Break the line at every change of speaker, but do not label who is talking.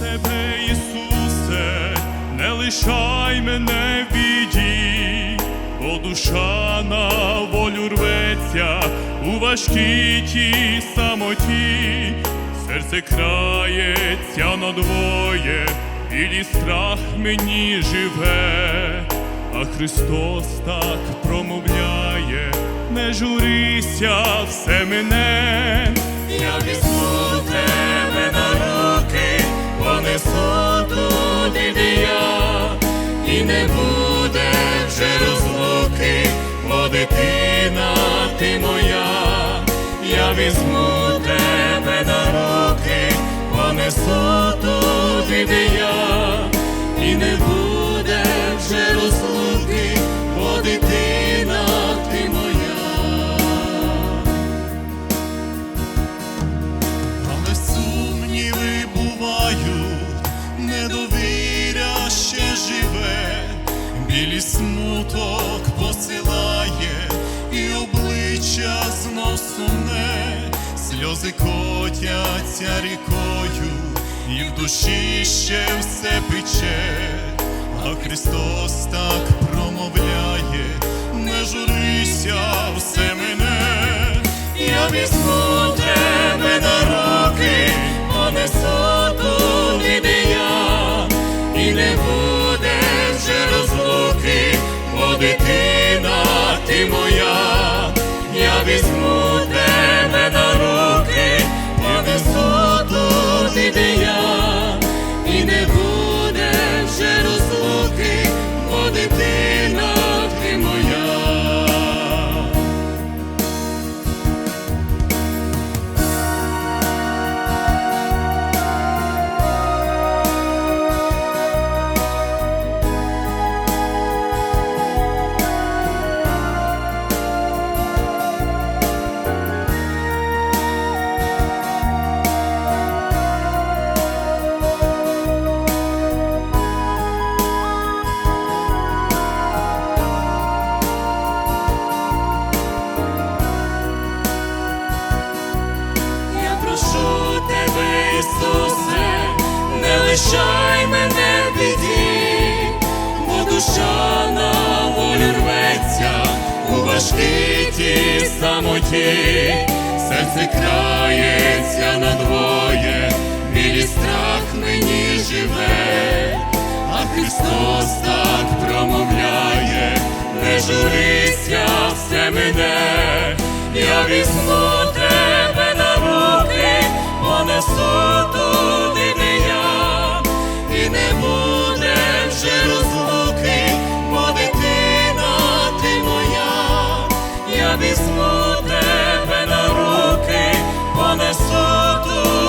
тебе, Ісусе, не лишай мене в біді, бо душа на волю рветься у важкій тій самоті, серце крається надвоє, білі страх мені живе, а Христос так промовляє, не журися все мене. Я не буде вже розлуки, бо дитина ти моя, я візьму тебе на руки, понесу туди, де я, і не
білі смуток посилає, і обличчя знов сумне, сльози котяться рікою, і в душі ще все пече, а Христос так промовляє, не журися, все мене.
Я візьму тебе на руки, понесу бо дитина не лишай мене в біді, бо душа на волю рветься. У важкій тій самоті, серце крається надвоє, білі страх мені живе, а Христос так промовляє, не журися, все мене, я візьму todo.